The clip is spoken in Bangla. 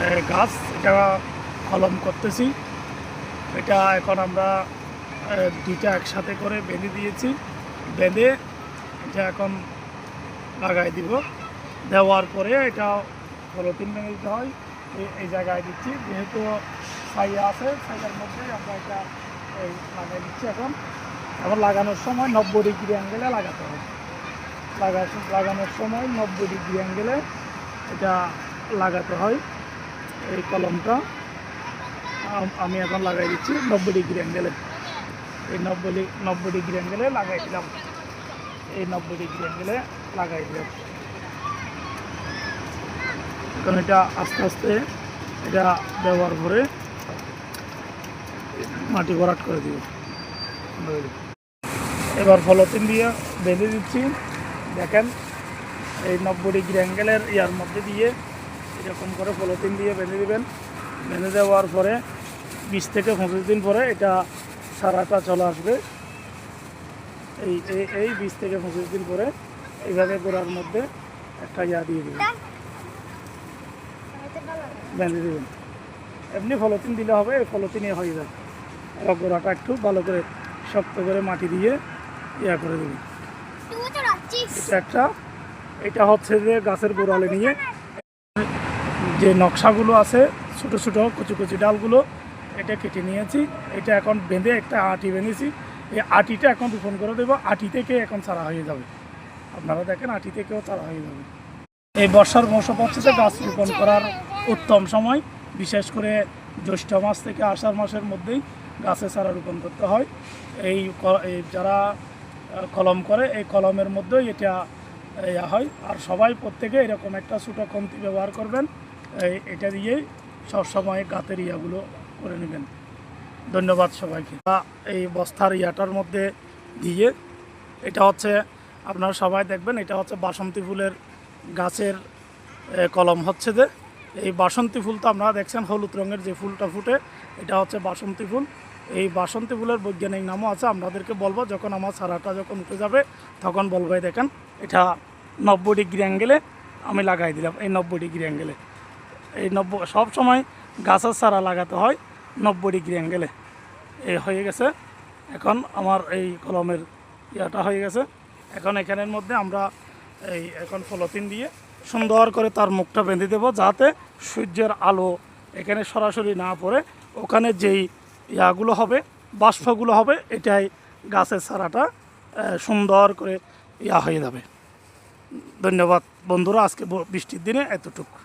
গাছ, এটা কলম করতেছি। এটা এখন আমরা দুইটা একসাথে করে বেঁধে দিয়েছি। বেঁধে এটা এখন লাগাই দিব। দেওয়ার পরে এটা পলিথিন ভেঙে দিতে হয়। এই- এই জায়গায় দিচ্ছি। যেহেতু ছাইয়া আছে, ছাইয়ার মধ্যে আমরা এটা এই লাগাই দিচ্ছি এখন। এখন লাগানোর সময় নব্বই ডিগ্রি অ্যাঙ্গেলে লাগাতে হবে। লাগা, লাগানোর সময় নব্বই ডিগ্রি অ্যাঙ্গেলে এটা লাগাতে হয়। এই কলমটা। আমি এখন লাগাই দিচ্ছি নব্বই ডিগ্রি অ্যাঙ্গেলে এই নব্বই নব্বই ডিগ্রি অ্যাঙ্গেলে লাগাই দিলাম। এই নব্বই ডিগ্রি অ্যাঙ্গেলে লাগাই দিলাম। এখন এটা আস্তে আস্তে এটা ব্যবহার করে মাটি ভরাট করে দিব। এবার ফলতিন দিয়ে বেঁধে দিচ্ছি। দেখেন, এই নব্বই ডিগ্রি অ্যাঙ্গেলের ইয়ার মধ্যে দিয়ে এরকম করে ফলতিন দিয়ে বেঁধে দেবেন। বেঁধে দেওয়ার পরে বিশ থেকে পঁচিশ দিন পরে এটা সারাটা চলে আসবে। এই এই- এই বিশ থেকে পঁচিশ দিন পরে এইভাবে গোড়ার মধ্যে একটা ইয়া দিয়ে দেবেন। বেঁধে দেবেন। এমনি ফলতিন দিলে হবে এই ফলতিনে হয়ে যাবে। এবার গোড়াটা একটু ভালো করে শক্ত করে মাটি দিয়ে ইয়া করে দেবেন। এটা একটা এটা হচ্ছে যে গাছের গোড়ালে নিয়ে যে নকশাগুলো আছে, ছোটো ছোটো কচি কচি ডালগুলো, এটা কেটে নিয়েছি। এটা এখন বেঁধে একটা আটি বেঁধেছি। এই আটিটা এখন রোপণ করে দেবো। আটি থেকে এখন ছাড়া হয়ে যাবে। আপনারা দেখেন, আটি থেকেও ছাড়া হয়ে যাবে। এই বর্ষার মৌসুম হচ্ছে গাছ রোপণ করার উত্তম সময়। বিশেষ করে জ্যৈষ্ঠ মাস থেকে আষাঢ় মাসের মধ্যেই গাছে চারা রোপণ করতে হয়। এই যারা কলম করে, এই কলমের মধ্যেই এটা হয়। আর সবাই প্রত্যেকে এরকম একটা ছোটো কমতি ব্যবহার করবেন। এটা দিয়েই সবসময় গাতের ইয়াগুলো করে নেবেন। ধন্যবাদ সবাইকে। এই বস্তার ইয়াটার মধ্যে দিয়ে এটা হচ্ছে, আপনারা সবাই দেখবেন, এটা হচ্ছে বাসন্তী ফুলের গাছের কলম হচ্ছে যে, এই বাসন্তী ফুল তো আপনারা দেখছেন, হলুদ রঙের যে ফুলটা ফুটে, এটা হচ্ছে বাসন্তী ফুল। এই বাসন্তী ফুলের বৈজ্ঞানিক নামও আছে, আপনাদেরকে বলব, যখন আমার সারাটা যখন উঠে যাবে, তখন বলব দেখেন, এটা নব্বই ডিগ্রি অ্যাঙ্গেলে আমি লাগাই দিলাম, এই নব্বই ডিগ্রি অ্যাঙ্গেলে। এই নব্বই, সব সময় গাছের চারা লাগাতে হয় নব্বই ডিগ্রি অ্যাঙ্গেলে এই হয়ে গেছে। এখন আমার এই কলমের ইয়াটা হয়ে গেছে। এখন এখানের মধ্যে আমরা এই এখন ফলতিন দিয়ে সুন্দর করে তার মুখটা বেঁধে দেবো যাতে সূর্যের আলো এখানে সরাসরি না পড়ে। ওখানে যেই ইয়াগুলো হবে, বাষ্পগুলো হবে, এটাই গাছের চারাটা সুন্দর করে ইয়া হয়ে যাবে। ধন্যবাদ বন্ধুরা, আজকে বৃষ্টির দিনে এতটুকু।